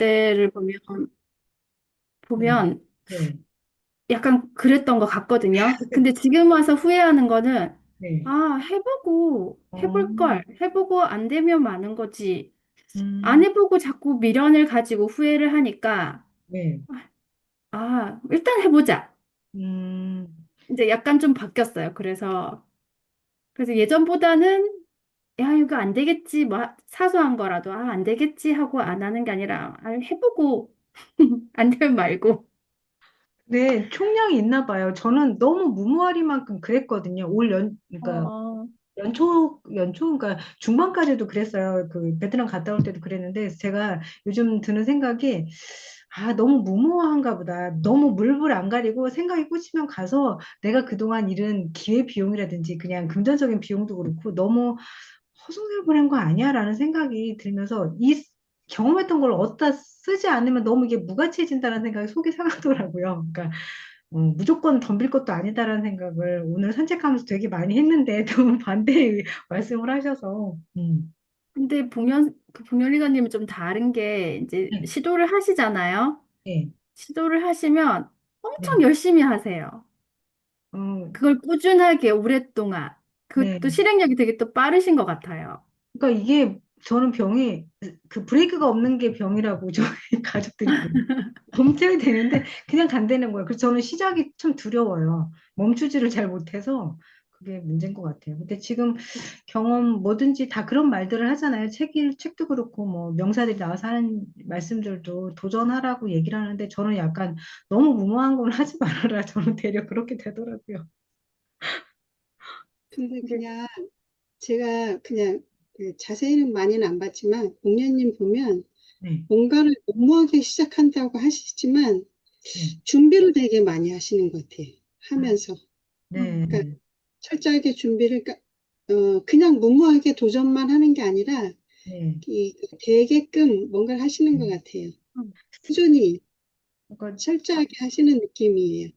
때를 보면, 네, 보면 네, 약간 그랬던 것 같거든요. 근데 지금 와서 후회하는 거는, 네. 아, 해보고, 어, 해볼 걸. 해보고 안 되면 많은 거지. 안 음, 해보고 자꾸 미련을 가지고 후회를 하니까, 네, 아, 일단 해보자. 음, 이제 약간 좀 바뀌었어요. 그래서, 그래서 예전보다는, 야, 이거 안 되겠지. 뭐, 사소한 거라도, 아, 안 되겠지 하고 안 하는 게 아니라, 아, 해보고, 안 되면 말고. 네, 총량이 있나 봐요. 저는 너무 무모하리만큼 그랬거든요. 올 연, 그러니까 어, 연초, 연초, 그러니까 중반까지도 그랬어요. 그 베트남 갔다 올 때도 그랬는데 제가 요즘 드는 생각이 아, 너무 무모한가 보다. 너무 물불 안 가리고 생각이 꽂히면 가서 내가 그동안 잃은 기회 비용이라든지 그냥 금전적인 비용도 그렇고 너무 허송세월한 거 아니야 라는 생각이 들면서 이 경험했던 걸 어디다 쓰지 않으면 너무 이게 무가치해진다는 생각이 속이 상하더라고요. 그러니까 어, 무조건 덤빌 것도 아니다라는 생각을 오늘 산책하면서 되게 많이 했는데 좀 반대의 말씀을 하셔서 음. 근데 봉현, 그 봉현 리더님은 좀 다른 게, 이제 네, 시도를 하시잖아요. 네, 시도를 하시면 엄청 네, 열심히 하세요. 어, 그걸 꾸준하게 오랫동안. 그 네. 또 실행력이 되게 또 빠르신 것 같아요. 그러니까 이게 저는 병이 그 브레이크가 없는 게 병이라고 저희 가족들이. 멈춰야 되는데 그냥 간다는 거예요. 그래서 저는 시작이 참 두려워요. 멈추지를 잘 못해서 그게 문제인 것 같아요. 근데 지금 경험 뭐든지 다 그런 말들을 하잖아요. 책 일, 책도 그렇고 뭐 명사들이 나와서 하는 말씀들도 도전하라고 얘기를 하는데 저는 약간 너무 무모한 걸 하지 말아라. 저는 되려 그렇게 되더라고요. 근데 그냥 제가 그냥 그 자세히는 많이는 안 봤지만 공연님 보면 네, 뭔가를 너무하게 시작한다고 하시지만 네, 준비를 되게 많이 하시는 것 같아요. 아, 하면서. 네, 그러니까 철저하게 준비를 까- 어, 그냥 무모하게 도전만 하는 게 아니라 네. 이 되게끔 뭔가를 하시는 것 같아요. 음, 꾸준히 그러니까 철저하게 하시는 느낌이에요.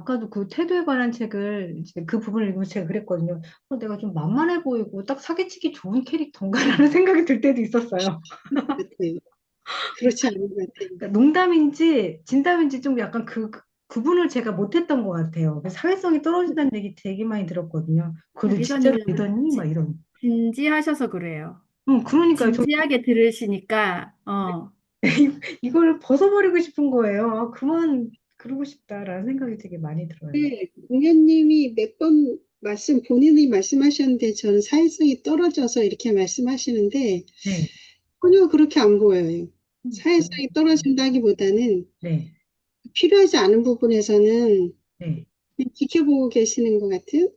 아까도 그 태도에 관한 책을 이제 그 부분을 읽으면서 제가 그랬거든요. 어, 내가 좀 만만해 보이고 딱 사기치기 좋은 캐릭터인가라는 생각이 들 때도 있었어요. 그렇지 않은 것 같아요. 그러니까 농담인지 진담인지 좀 약간 그 그- 구분을 제가 못했던 것 같아요. 사회성이 떨어진다는 얘기 되게 많이 들었거든요. 그래도 진짜로 리더님은 믿었니? 막 지- 이런. 진지하셔서 그래요. 응, 그러니까요. 저 진지하게 들으시니까, 어, 이걸 벗어버리고 싶은 거예요. 아, 그만 그러고 싶다라는 생각이 되게 많이 들어요. 네, 공연님이 몇 번 말씀, 본인이 말씀하셨는데 저는 사회성이 떨어져서 이렇게 말씀하시는데 네. 전혀 그렇게 안 보여요. 음, 사회성이 떨어진다기보다는 네. 필요하지 않은 부분에서는 네. 지켜보고 계시는 것 같은?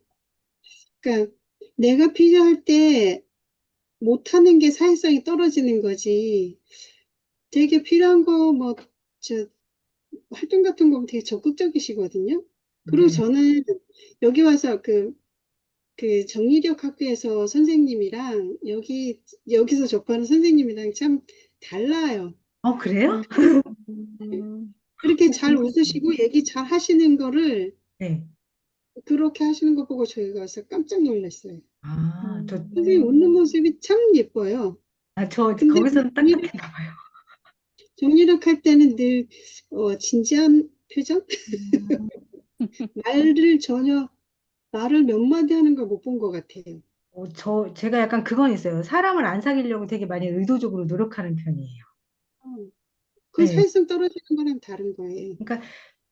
그러니까 내가 필요할 때 못하는 게 사회성이 떨어지는 거지. 되게 필요한 거, 뭐, 저, 활동 같은 거 보면 되게 적극적이시거든요. 그리고 네. 저는 여기 와서 그 그 정리력 학교에서 선생님이랑 여기 여기서 접하는 선생님이랑 참 달라요. 어, 그래요? 음, 음, 그렇게 어, 잘. 웃으시고 얘기 잘 하시는 거를 네. 그렇게 하시는 거 보고 저희가 와서 깜짝 놀랐어요. 아, 저, 선생님 웃는 음. 모습이 참 예뻐요. 아, 저 근데 거기서는 정리력, 딱딱했나 봐요. 정리력 할 때는 늘 어, 진지한 표정? 음, 말을 전혀 말을 몇 마디 하는 걸 못 본 것 같아요. 어, 저, 제가 약간 그건 있어요. 사람을 안 사귀려고 되게 많이 의도적으로 노력하는 편이에요. 어, 그 네. 사회성 떨어지는 거랑 다른 거예요. 그러니까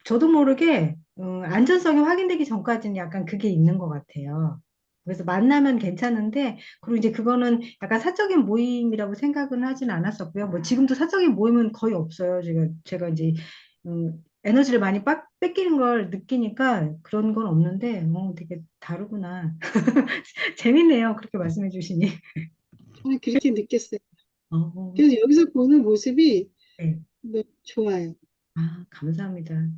저도 모르게 음, 안전성이 확인되기 전까지는 약간 그게 있는 것 같아요. 그래서 만나면 괜찮은데, 그리고 이제 그거는 약간 사적인 모임이라고 생각은 하진 않았었고요. 뭐 지금도 사적인 모임은 거의 없어요. 제가, 제가 이제 음, 에너지를 많이 빡, 뺏기는 걸 느끼니까 그런 건 없는데, 어, 되게 다르구나. 재밌네요. 그렇게 말씀해 주시니. 저는 그렇게 느꼈어요. 어, 그래서 여기서 보는 모습이 네. 네, 좋아요. 아, 감사합니다.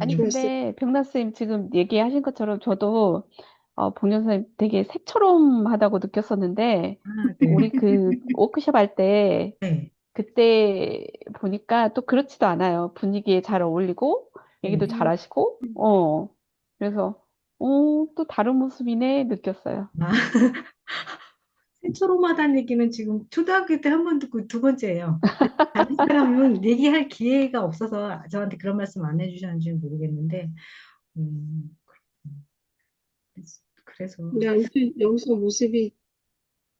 아니. 근데 병나 쌤 지금 얘기하신 것처럼 저도 어, 봉현 선생님 되게 새처럼 하다고 느꼈었는데, 아, 네. 우리 그 워크숍 할 때, 네. 그때 보니까 또 그렇지도 않아요. 분위기에 잘 어울리고, 얘기도 네. 잘하시고, 어, 그래서, 어, 또 다른 모습이네, 느꼈어요. 아, 새초롬하다는 얘기는 지금 초등학교 때 한 번 듣고 두 번째예요. 잘이 사람은 얘기할 기회가 없어서 저한테 그런 말씀 안 해주셨는지 모르겠는데, 음, 그 래서, 근데 아무튼 영서 모습이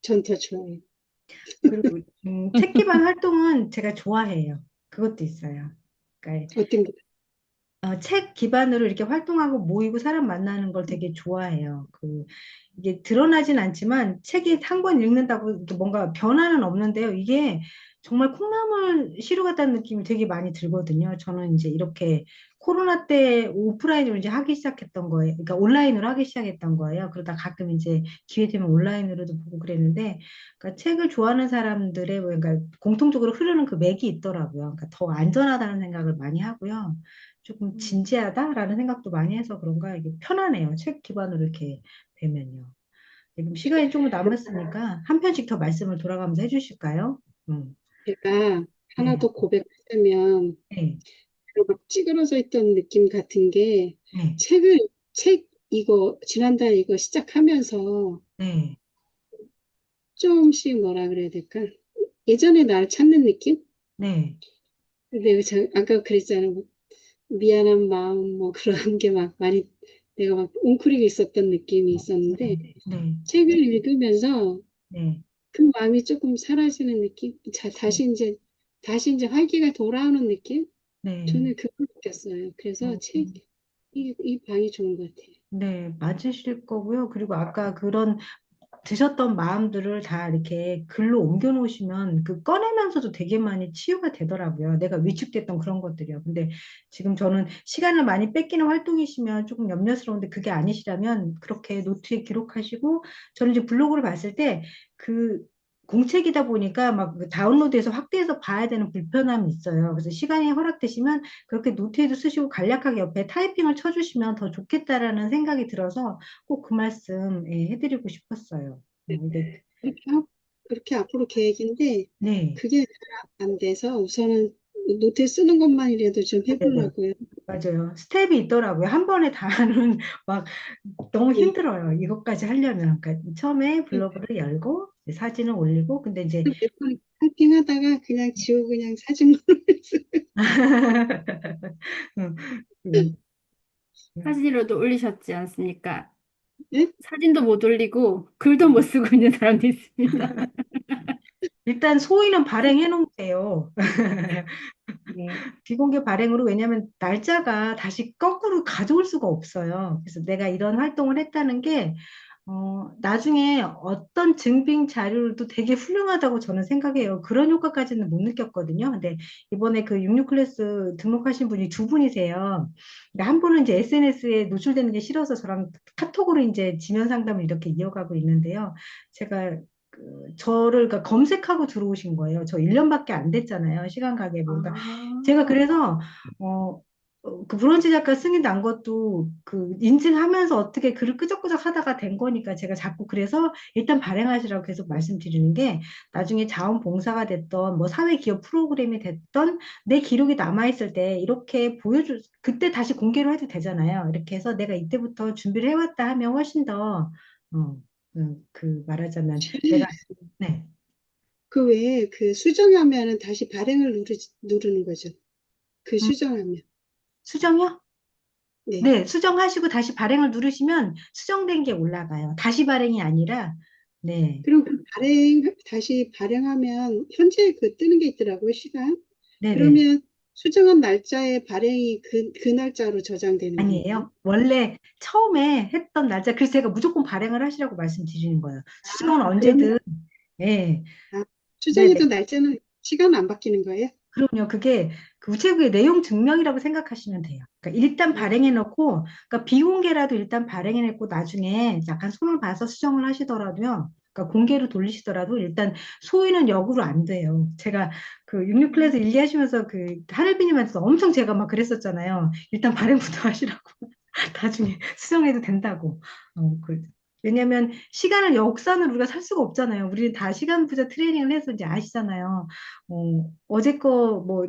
전더 좋아요. 그리고, 음, 책 기반 활동은 제가 좋아해요. 그것도 있어요. 그러니까 어떤 거? 어, 책 기반으로 이렇게 활동하고 모이고 사람 만나는 걸 되게 좋아해요. 그, 이게 드러나진 않지만 책이 한 권 읽는다고 이렇게 뭔가 변화는 없는데요. 이게 정말 콩나물 시루 같다는 느낌이 되게 많이 들거든요. 저는 이제 이렇게 코로나 때 오프라인으로 이제 하기 시작했던 거예요. 그러니까 온라인으로 하기 시작했던 거예요. 그러다 가끔 이제 기회 되면 온라인으로도 보고 그랬는데, 그러니까 책을 좋아하는 사람들의 그러니까 공통적으로 흐르는 그 맥이 있더라고요. 그러니까 더 안전하다는 생각을 많이 하고요. 조금 진지하다라는 생각도 많이 해서 그런가 이게 편하네요. 책 기반으로 이렇게 되면요. 지금 시간이 조금 남았으니까 한 편씩 더 말씀을 돌아가면서 해주실까요? 음, 제가 하나 네, 더 고백하자면 네, 막 찌그러져 있던 느낌 같은 게 네, 책을 책 이거 지난달 이거 시작하면서 네, 조금씩 뭐라 그래야 될까? 예전에 날 찾는 느낌? 네, 근데 저 아까 그랬잖아요. 뭐 미안한 마음 뭐 그런 게 막 많이 내가 막 웅크리고 있었던 느낌이 있었는데 네, 책을 읽으면서 네, 그 마음이 조금 사라지는 느낌? 자, 다시 이제 다시 이제 활기가 돌아오는 느낌? 네, 저는 그걸 느꼈어요. 그래서 음, 책 이, 이 방이 좋은 것 같아요. 네, 맞으실 거고요. 그리고 아까 그런 드셨던 마음들을 다 이렇게 글로 옮겨 놓으시면 그 꺼내면서도 되게 많이 치유가 되더라고요. 내가 위축됐던 그런 것들이요. 근데 지금 저는 시간을 많이 뺏기는 활동이시면 조금 염려스러운데 그게 아니시라면 그렇게 노트에 기록하시고 저는 이제 블로그를 봤을 때 그 공책이다 보니까 막그 다운로드해서 확대해서 봐야 되는 불편함이 있어요. 그래서 시간이 허락되시면 그렇게 노트에도 쓰시고 간략하게 옆에 타이핑을 쳐주시면 더 좋겠다라는 생각이 들어서 꼭 그 말씀 예, 해드리고 싶었어요. 어, 이게, 그렇게, 하- 그렇게 앞으로 계획인데 네, 그게 잘안 돼서 우선은 노트에 쓰는 것만이라도 좀 네네, 해보려고요. 맞아요. 스텝이 있더라고요. 한 번에 다 하는 막 너무 네. 힘들어요. 이것까지 하려면. 그러니까 처음에 블로그를 열고 사진을 올리고 근데 이제 몇번 타이핑하다가 그냥 지우고 그냥 사진만 올렸어요. 사진으로도 올리셨지 않습니까? 네? 사진도 못 올리고 글도 못 쓰고 있는 사람도 있습니다. 일단 소위는 발행해 놓으세요. 네. 비공개 발행으로 왜냐하면 날짜가 다시 거꾸로 가져올 수가 없어요. 그래서 내가 이런 활동을 했다는 게 어, 나중에 어떤 증빙 자료도 되게 훌륭하다고 저는 생각해요. 그런 효과까지는 못 느꼈거든요. 근데 이번에 그 66 클래스 등록하신 분이 두 분이세요. 근데 한 분은 이제 SNS에 노출되는 게 싫어서 저랑 카톡으로 이제 지면 상담을 이렇게 이어가고 있는데요. 제가 그 저를 그러니까 검색하고 들어오신 거예요. 저 1년밖에 안 됐잖아요. 시간. 그러니까 제가 아, 그래서 어, 어, 그 브런치 작가 승인 난 것도 그 인증하면서 어떻게 글을 끄적끄적 하다가 된 거니까 제가 자꾸 그래서 일단 발행하시라고 계속 말씀드리는 게 나중에 자원봉사가 됐던 뭐 사회기업 프로그램이 됐던 내 기록이 남아있을 때 이렇게 보여줄 그때 다시 공개로 해도 되잖아요. 이렇게 해서 내가 이때부터 준비를 해왔다 하면 훨씬 더 어, 음, 그 말하자면 내가 네 그 외에 그 수정하면은 다시 발행을 누르, 누르는 거죠. 그 음, 수정하면. 수정요? 네. 네, 수정하시고 다시 발행을 누르시면 수정된 게 올라가요. 다시 발행이 아니라, 네, 그럼 그 발행, 다시 발행하면 현재 그 뜨는 게 있더라고요, 시간. 네네. 그러면 수정한 날짜에 발행이 그, 그 날짜로 저장되는? 아니에요. 원래 처음에 했던 날짜, 그래서 제가 무조건 발행을 하시라고 말씀드리는 거예요. 수정은 아, 그러면, 언제든, 네, 아, 네네. 수정해도 날짜는, 시간은 안 바뀌는 거예요? 그럼요. 그게 그 우체국의 내용 증명이라고 생각하시면 돼요. 그러니까 일단 아, 발행해 놓고, 그러니까 비공개라도 일단 발행해 놓고 나중에 약간 손을 봐서 수정을 하시더라도요. 그러니까 공개로 돌리시더라도 일단 소위는 역으로 안 돼요. 제가 그 66 클래스 일기 하시면서 그 하늘비님한테도 엄청 제가 막 그랬었잖아요. 일단 발행부터 하시라고. 나중에 수정해도 된다고. 어, 그, 왜냐면 시간을 역산을 우리가 살 수가 없잖아요. 우리는 다 시간 부자 트레이닝을 해서 이제 아시잖아요. 어, 어제 거 뭐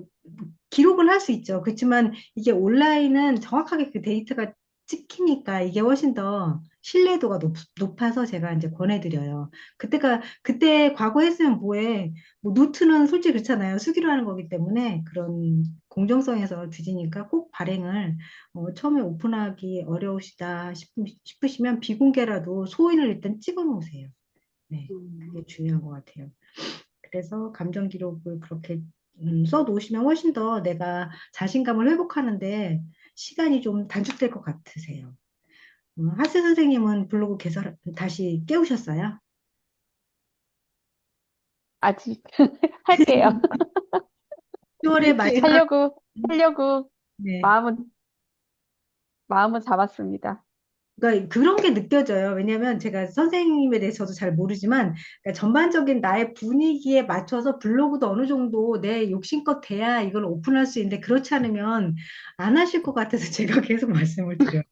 기록을 할 수 있죠. 그렇지만 이게 온라인은 정확하게 그 데이터가 찍히니까 이게 훨씬 더 신뢰도가 높, 높아서 제가 이제 권해드려요. 그때가, 그때 과거 했으면 뭐해. 뭐 노트는 솔직히 그렇잖아요. 수기로 하는 거기 때문에 그런 공정성에서 뒤지니까 꼭 발행을 어, 처음에 오픈하기 어려우시다 싶, 싶으시면 비공개라도 소인을 일단 찍어 놓으세요. 네, 그게 중요한 것 같아요. 그래서 감정 기록을 그렇게 음, 써 놓으시면 훨씬 더 내가 자신감을 회복하는데 시간이 좀 단축될 것 같으세요. 음, 하스 선생님은 블로그 개설 다시 깨우셨어요? 아직 할게요. 10월의 마지막 하려고, 하려고 네. 마음은, 마음은 잡았습니다. 그러니까 그런 게 느껴져요. 왜냐하면 제가 선생님에 대해서 저도 잘 모르지만 그러니까 전반적인 나의 분위기에 맞춰서 블로그도 어느 정도 내 욕심껏 돼야 이걸 오픈할 수 있는데 그렇지 않으면 안 하실 것 같아서 제가 계속 말씀을 드려요.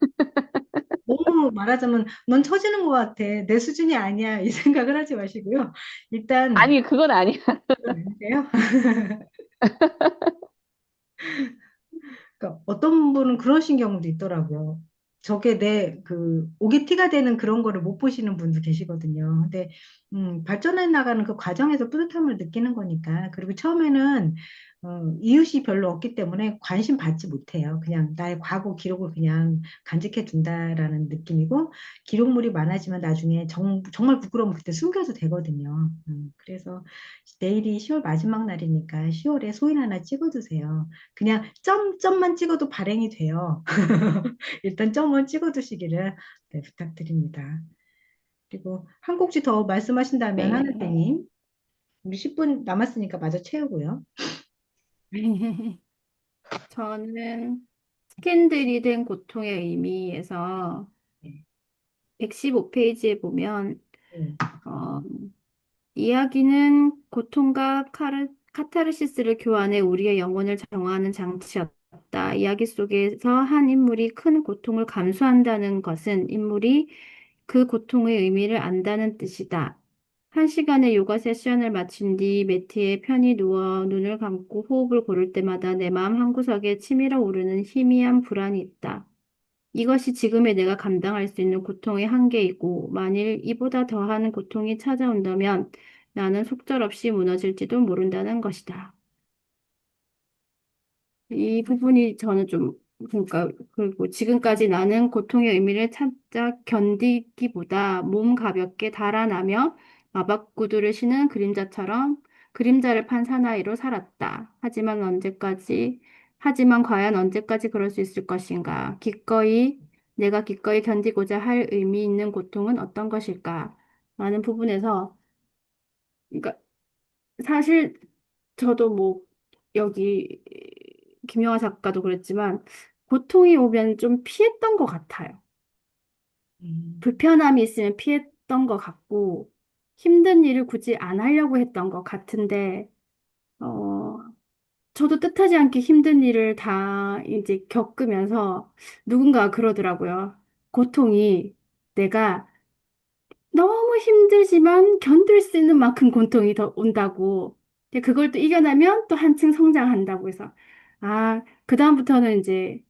너무 말하자면 넌 처지는 것 같아. 내 수준이 아니야. 이 생각을 하지 마시고요. 일단 아니, 그건 아니야. 아니세요? 그러니까 어떤 분은 그러신 경우도 있더라고요. 저게 내 그 오게 티가 되는 그런 거를 못 보시는 분도 계시거든요. 근데 음, 발전해 나가는 그 과정에서 뿌듯함을 느끼는 거니까. 그리고 처음에는 어, 이웃이 별로 없기 때문에 관심 받지 못해요. 그냥 나의 과거 기록을 그냥 간직해 둔다라는 느낌이고 기록물이 많아지면 나중에 정, 정말 부끄러우면 그때 숨겨도 되거든요. 음, 그래서 내일이 10월 마지막 날이니까 10월에 소인 하나 찍어두세요. 그냥 점, 점만 찍어도 발행이 돼요. 일단 점을 찍어두시기를 네, 부탁드립니다. 그리고 한 곡지 더 말씀하신다면 네. 하늘님 우리 10분 남았으니까 마저 채우고요. 저는 스캔들이 된 고통의 의미에서 네. 115페이지에 보면 네. 어, 이야기는 고통과 카르, 카타르시스를 교환해 우리의 영혼을 정화하는 장치였다. 이야기 속에서 한 인물이 큰 고통을 감수한다는 것은 인물이 그 고통의 의미를 안다는 뜻이다. 한 시간의 요가 세션을 마친 뒤 매트에 편히 누워 눈을 감고 호흡을 고를 때마다 내 마음 한구석에 치밀어 오르는 희미한 불안이 있다. 이것이 지금의 내가 감당할 수 있는 고통의 한계이고, 만일 이보다 더한 고통이 찾아온다면 나는 속절없이 무너질지도 모른다는 것이다. 이 부분이 저는 좀, 그러니까, 그리고 지금까지 나는 고통의 의미를 찾아 견디기보다 몸 가볍게 달아나며 마법구두를 신은 그림자처럼 그림자를 판 사나이로 살았다. 하지만 언제까지, 하지만 과연 언제까지 그럴 수 있을 것인가? 기꺼이, 내가 기꺼이 견디고자 할 의미 있는 고통은 어떤 것일까? 라는 부분에서, 그러니까 사실 저도 뭐 여기 김영하 작가도 그랬지만 고통이 오면 좀 피했던 것 같아요. 음, 불편함이 있으면 피했던 것 같고 힘든 일을 굳이 안 하려고 했던 것 같은데 어 저도 뜻하지 않게 힘든 일을 다 이제 겪으면서 누군가 그러더라고요. 고통이 내가 너무 힘들지만 견딜 수 있는 만큼 고통이 더 온다고. 그걸 또 이겨내면 또 한층 성장한다고 해서. 아, 그다음부터는 이제,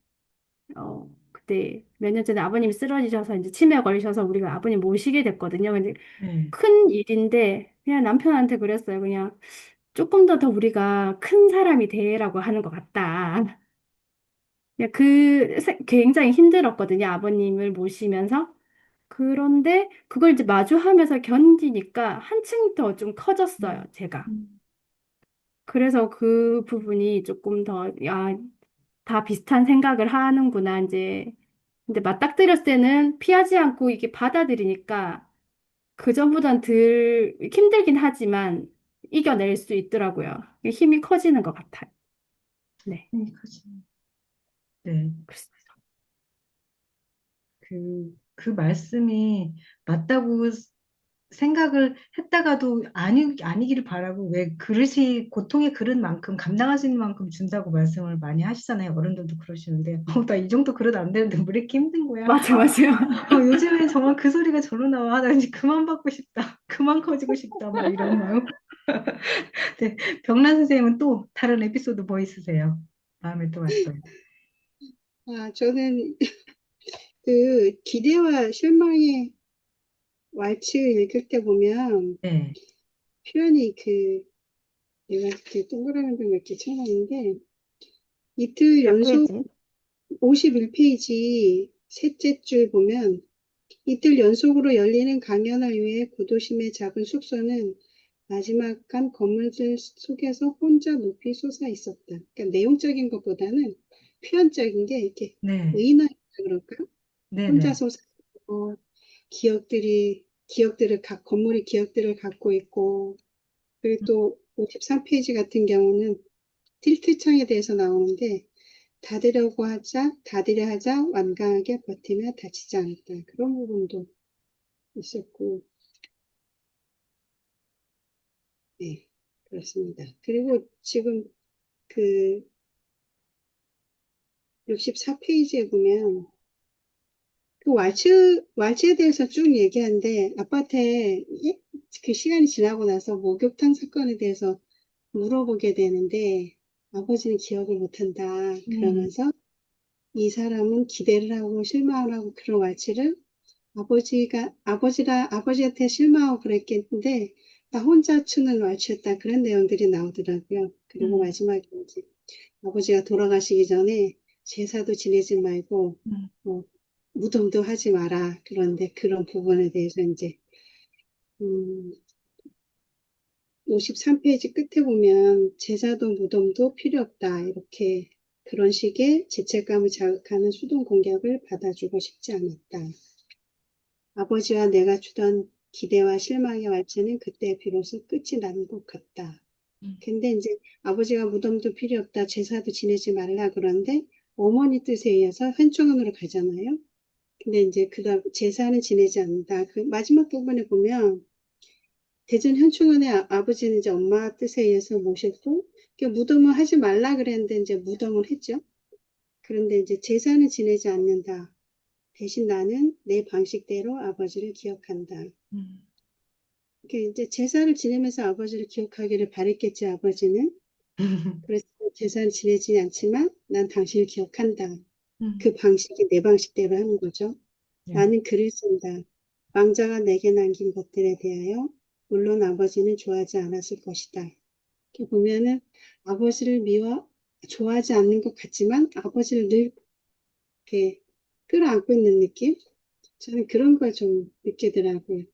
어, 그때 몇년 전에 아버님이 쓰러지셔서 이제 치매에 걸리셔서 우리가 아버님 모시게 됐거든요. 근데 네. 큰 일인데 그냥 남편한테 그랬어요. 그냥 조금 더 더 우리가 큰 사람이 되라고 하는 것 같다. 그냥 그 세- 굉장히 힘들었거든요. 아버님을 모시면서. 그런데 그걸 이제 마주하면서 견디니까 한층 더 좀 커졌어요, 제가. 음, 그래서 그 부분이 조금 더, 야, 다 비슷한 생각을 하는구나, 이제. 근데 맞닥뜨렸을 때는 피하지 않고 이게 받아들이니까 그전보단 덜 힘들긴 하지만 이겨낼 수 있더라고요. 힘이 커지는 것 같아요. 네. 힘이 커지네. 네. 그래서 그, 그 말씀이 맞다고 생각을 했다가도 아니, 아니기를 바라고 왜 그릇이 고통의 그릇만큼 감당할 수 있는 만큼 준다고 말씀을 많이 하시잖아요. 어른들도 그러시는데 어, 나 이 정도 그릇 안 되는데 왜 이렇게 힘든 거야? 맞아, 맞아요. 어, 요즘엔 정말 그 소리가 절로 나와. 나 이제 그만 받고 싶다. 그만 커지고 싶다. 막 이런 마음. 네, 병란 선생님은 또 다른 에피소드 뭐 있으세요? 마음에 또 왔어요. 아, 저는 그 기대와 실망의 왈츠 읽을 때 보면 네. 표현이 그 내가 이렇게 동그라미 몇개 쳐놨는데 이틀 몇 연속 페이지? 51페이지 셋째 줄 보면 이틀 연속으로 열리는 강연을 위해 구도심의 작은 숙소는 마지막한 건물들 속에서 혼자 높이 솟아 있었다. 그러니까 내용적인 것보다는 표현적인 게 이렇게 네. 의인화했다 그럴까? 네. 혼자 네. 솟아 있고 기억들이 기억들을 각 건물이 기억들을 갖고 있고 그리고 또 53페이지 같은 경우는 틸트창에 대해서 나오는데 닫으려고 하자 닫으려 하자 완강하게 버티며 다치지 않았다. 그런 부분도 있었고 네 그렇습니다. 그리고 지금 그 64페이지에 보면 그 왈츠, 왈츠에 대해서 쭉 얘기하는데 아빠한테 예- 그 시간이 지나고 나서 목욕탕 사건에 대해서 물어보게 되는데 아버지는 기억을 못한다. 그러면서 이 사람은 기대를 하고 실망을 하고 그런 왈츠를 아버지가 아버지라 아버지한테 실망하고 그랬겠는데 나 혼자 추는 왈츠였다. 그런 내용들이 나오더라고요. 그리고 음. 마지막에 이제 아버지가 돌아가시기 전에 제사도 지내지 말고 음. 뭐 무덤도 하지 마라. 그런데 그런 부분에 대해서 이제, 음, 53페이지 끝에 보면 제사도 무덤도 필요 없다. 이렇게 그런 식의 죄책감을 자극하는 수동 공격을 받아주고 싶지 않았다. 아버지와 내가 주던 기대와 실망의 왈츠는 그때 비로소 끝이 나는 것 같다. 음. 근데 이제 아버지가 무덤도 필요 없다. 제사도 지내지 말라. 그런데 어머니 뜻에 의해서 현충원으로 가잖아요. 근데 이제 그다음 제사는 지내지 않는다. 그 마지막 부분에 보면 대전 현충원에 아, 아버지는 이제 엄마 뜻에 의해서 모셨고 그 무덤을 하지 말라 그랬는데 이제 무덤을 했죠. 그런데 이제 제사는 지내지 않는다. 대신 나는 내 방식대로 아버지를 기억한다. 음. 이렇게 이제 제사를 지내면서 아버지를 기억하기를 바랬겠지 아버지는. 그래서 제사는 지내지 않지만 난 당신을 기억한다. 음. 그 방식이 내 방식대로 하는 거죠. 네. 나는 글을 쓴다. 왕자가 내게 남긴 것들에 대하여 물론 아버지는 좋아하지 않았을 것이다. 이렇게 보면은 아버지를 미워 좋아하지 않는 것 같지만 아버지를 늘 이렇게 끌어안고 있는 느낌? 저는 그런 걸 좀 느끼더라고요.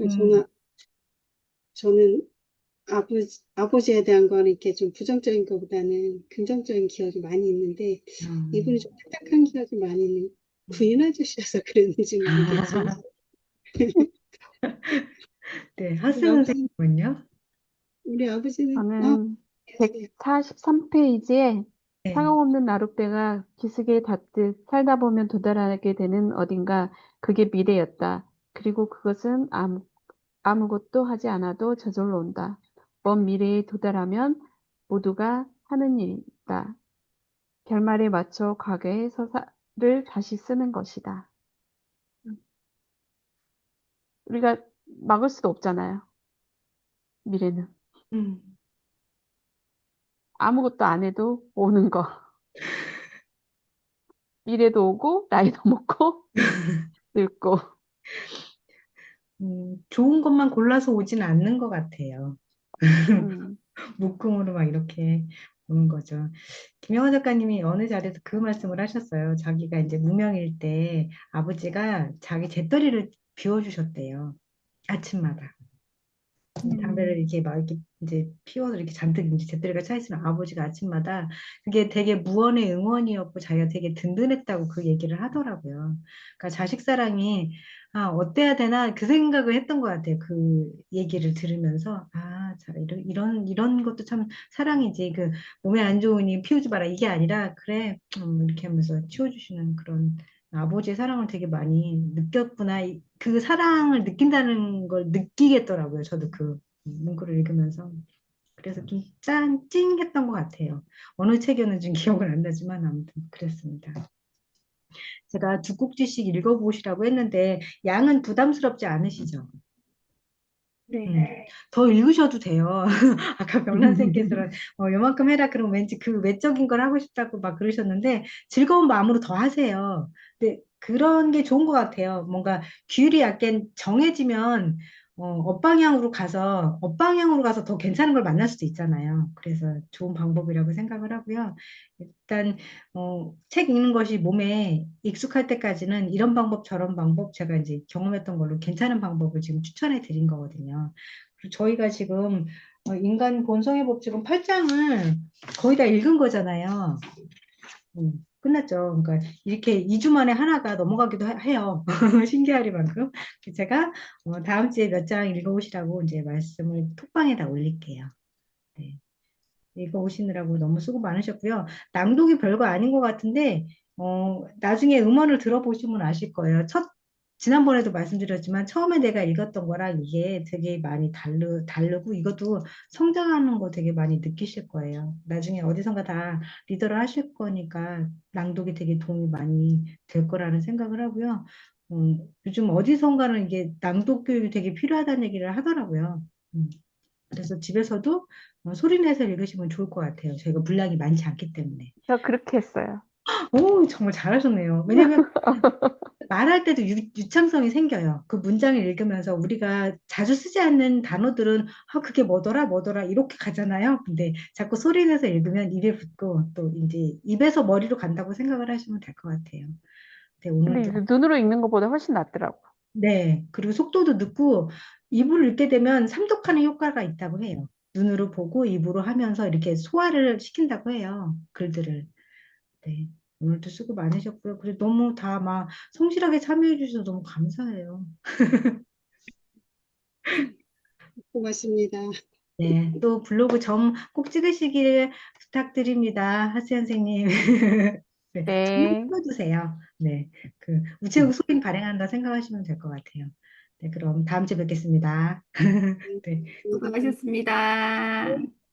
음. 저는 저는 아버지 아버지에 대한 거는 이렇게 좀 부정적인 것보다는 긍정적인 기억이 많이 있는데 음. 이분이 좀 딱딱한 기억이 많이 있는 부인 아저씨여서 그랬는지 모르겠지만 네, 하스 우리 아버지는 선생님은요? 우리 아버지는 어 저는 143페이지에 네. 상관없는 나룻배가 기슭에 닿듯 살다 보면 도달하게 되는 어딘가 그게 미래였다. 그리고 그것은 아무, 아무것도 하지 않아도 저절로 온다. 먼 미래에 도달하면 모두가 하는 일이다. 결말에 맞춰 과거의 서사를 다시 쓰는 것이다. 우리가 막을 수도 없잖아요. 미래는. 음. 아무것도 안 해도 오는 거. 미래도 오고, 나이도 먹고, 늙고. 음, 좋은 것만 골라서 오진 않는 것 같아요. 음, 묶음으로 막 이렇게 오는 거죠. 김영하 작가님이 어느 자리에서 그 말씀을 하셨어요. 자기가 이제 무명일 때 아버지가 자기 재떨이를 비워주셨대요. 아침마다. 음. 담배를 이렇게 막 이렇게 이제 피워서 이렇게 잔뜩 이제 재떨이가 차 있으면 아버지가 아침마다 그게 되게 무언의 응원이었고 자기가 되게 든든했다고 그 얘기를 하더라고요. 그러니까 자식 사랑이 아 어때야 되나 그 생각을 했던 것 같아요. 그 얘기를 들으면서 아, 자 이런 이런 이런 것도 참 사랑이지. 그 몸에 안 좋으니 피우지 마라 이게 아니라 그래 음, 이렇게 하면서 치워주시는 그런 아버지의 사랑을 되게 많이 느꼈구나. 이- 그 사랑을 느낀다는 걸 느끼겠더라고요. 저도 그 문구를 읽으면서. 그래서 좀 짠, 찡했던 것 같아요. 어느 책이었는지 기억은 안 나지만 아무튼 그랬습니다. 제가 두 꼭지씩 읽어보시라고 했는데 양은 부담스럽지 않으시죠? 네. 음, 더 읽으셔도 돼요. 아까 명란생께서는 어, 요만큼 해라 그럼 왠지 그 외적인 걸 하고 싶다고 막 그러셨는데 즐거운 마음으로 더 하세요. 근데 그런 게 좋은 것 같아요. 뭔가 규율이 약간 정해지면 어, 엇방향으로 가서 엇방향으로 가서 더 괜찮은 걸 만날 수도 있잖아요. 그래서 좋은 방법이라고 생각을 하고요. 일단 어, 책 읽는 것이 몸에 익숙할 때까지는 이런 방법 저런 방법 제가 이제 경험했던 걸로 괜찮은 방법을 지금 추천해 드린 거거든요. 그리고 저희가 지금 어, 인간 본성의 법칙은 8장을 거의 다 읽은 거잖아요. 음, 끝났죠. 그러니까 이렇게 2주 만에 하나가 넘어가기도 하- 해요. 신기하리만큼. 제가 어, 다음 주에 몇 장 읽어오시라고 이제 말씀을 톡방에다 올릴게요. 네. 읽어오시느라고 너무 수고 많으셨고요. 낭독이 별거 아닌 것 같은데 어, 나중에 음원을 들어보시면 아실 거예요. 첫 지난번에도 말씀드렸지만 처음에 내가 읽었던 거랑 이게 되게 많이 다르, 다르고 이것도 성장하는 거 되게 많이 느끼실 거예요. 나중에 어디선가 다 리더를 하실 거니까 낭독이 되게 도움이 많이 될 거라는 생각을 하고요. 음, 요즘 어디선가는 이게 낭독 교육이 되게 필요하다는 얘기를 하더라고요. 음, 그래서 집에서도 어, 소리 내서 읽으시면 좋을 것 같아요. 저희가 분량이 많지 않기 때문에. 저 그렇게 했어요. 오, 정말 잘하셨네요. 왜냐면 말할 때도 유, 유창성이 생겨요. 그 문장을 읽으면서 우리가 자주 쓰지 않는 단어들은 아, 그게 뭐더라, 뭐더라 이렇게 가잖아요. 근데 자꾸 소리 내서 읽으면 입에 붙고 또 이제 입에서 머리로 간다고 생각을 하시면 될 것 같아요. 네, 이제 눈으로 읽는 것보다 훨씬 낫더라고. 네, 그리고 속도도 늦고 입으로 읽게 되면 삼독하는 효과가 있다고 해요. 눈으로 보고 입으로 하면서 이렇게 소화를 시킨다고 해요. 글들을. 네. 오늘도 수고 많으셨고요. 그리고 너무 다 막 성실하게 참여해 주셔서 너무 감사해요. 고맙습니다. 네. 또 블로그 점 꼭 찍으시길 부탁드립니다. 하수 선생님. 네. 네. 점 찍어주세요. 네. 그 우체국 소인 발행한다 생각하시면 될 것 같아요. 네. 그럼 다음 주에 뵙겠습니다. 네. 수고하셨습니다.